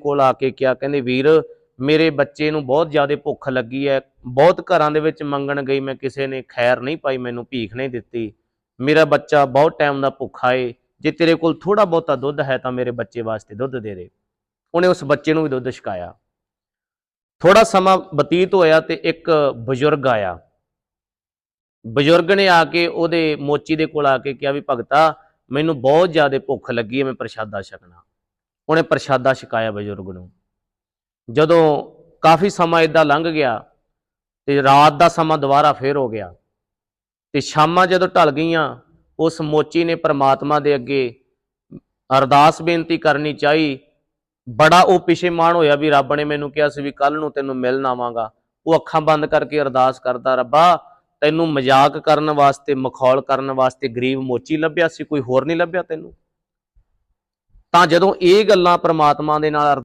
ਕੋਲ ਆ ਕੇ ਕਿਹਾ, ਕਹਿੰਦੇ, ਵੀਰ, ਮੇਰੇ ਬੱਚੇ ਨੂੰ ਬਹੁਤ ਜ਼ਿਆਦਾ ਭੁੱਖ ਲੱਗੀ ਹੈ। ਬਹੁਤ ਘਰਾਂ ਦੇ ਵਿੱਚ ਮੰਗਣ ਗਈ ਮੈਂ, ਕਿਸੇ ਨੇ ਖੈਰ ਨਹੀਂ ਪਾਈ, ਮੈਨੂੰ ਭੀਖ ਨਹੀਂ ਦਿੱਤੀ। ਮੇਰਾ ਬੱਚਾ ਬਹੁਤ ਟਾਈਮ ਦਾ ਭੁੱਖਾ ਏ। ਜੇ ਤੇਰੇ ਕੋਲ ਥੋੜਾ ਬਹੁਤਾ ਦੁੱਧ ਹੈ ਤਾਂ ਮੇਰੇ ਬੱਚੇ ਵਾਸਤੇ ਦੁੱਧ ਦੇ ਦੇ। ਉਹਨੇ ਉਸ ਬੱਚੇ ਨੂੰ ਵੀ ਦੁੱਧ ਛਕਾਇਆ। ਥੋੜਾ ਸਮਾਂ ਬਤੀਤ ਹੋਇਆ ਤੇ ਇੱਕ ਬਜ਼ੁਰਗ ਆਇਆ। ਬਜ਼ੁਰਗ ਨੇ ਆ ਕੇ ਉਹਦੇ ਮੋਚੀ ਦੇ ਕੋਲ ਆ ਕੇ ਕਿਹਾ ਵੀ, ਭਗਤਾ, ਮੈਨੂੰ ਬਹੁਤ ਜ਼ਿਆਦਾ ਭੁੱਖ ਲੱਗੀ ਹੈ, ਮੈਂ ਪ੍ਰਸ਼ਾਦਾ ਛਕਣਾ। ਉਹਨੇ ਪ੍ਰਸ਼ਾਦਾ ਛਕਾਇਆ ਬਜ਼ੁਰਗ ਨੂੰ। ਜਦੋਂ ਕਾਫੀ ਸਮਾਂ ਇਦਾਂ ਲੰਘ ਗਿਆ ਤੇ ਰਾਤ ਦਾ ਸਮਾਂ ਦੁਬਾਰਾ ਫੇਰ ਹੋ ਗਿਆ ਤੇ ਸ਼ਾਮਾਂ ਜਦੋਂ ਢਲ ਗਈਆਂ, ਉਸ ਮੋਚੀ ਨੇ ਪ੍ਰਮਾਤਮਾ ਦੇ ਅੱਗੇ ਅਰਦਾਸ ਬੇਨਤੀ ਕਰਨੀ ਚਾਹੀ। ਬੜਾ ਉਹ ਪਿਛੇਮਾਨ ਹੋਇਆ ਵੀ ਰੱਬ ਨੇ ਮੈਨੂੰ ਕਿਹਾ ਸੀ ਵੀ ਕੱਲ ਨੂੰ ਤੈਨੂੰ ਮਿਲਣ ਆਵਾਂਗਾ। ਉਹ ਅੱਖਾਂ ਬੰਦ ਕਰਕੇ ਅਰਦਾਸ ਕਰਦਾ, ਰੱਬਾ, ਤੈਨੂੰ ਮਜ਼ਾਕ ਕਰਨ ਵਾਸਤੇ, ਮਖੌਲ ਕਰਨ ਵਾਸਤੇ ਗਰੀਬ ਮੋਚੀ ਲੱਭਿਆ ਸੀ, ਕੋਈ ਹੋਰ ਨਹੀਂ ਲੱਭਿਆ ਤੈਨੂੰ? ਤਾਂ ਜਦੋਂ ਇਹ ਗੱਲਾਂ ਪ੍ਰਮਾਤਮਾ ਦੇ ਨਾਲ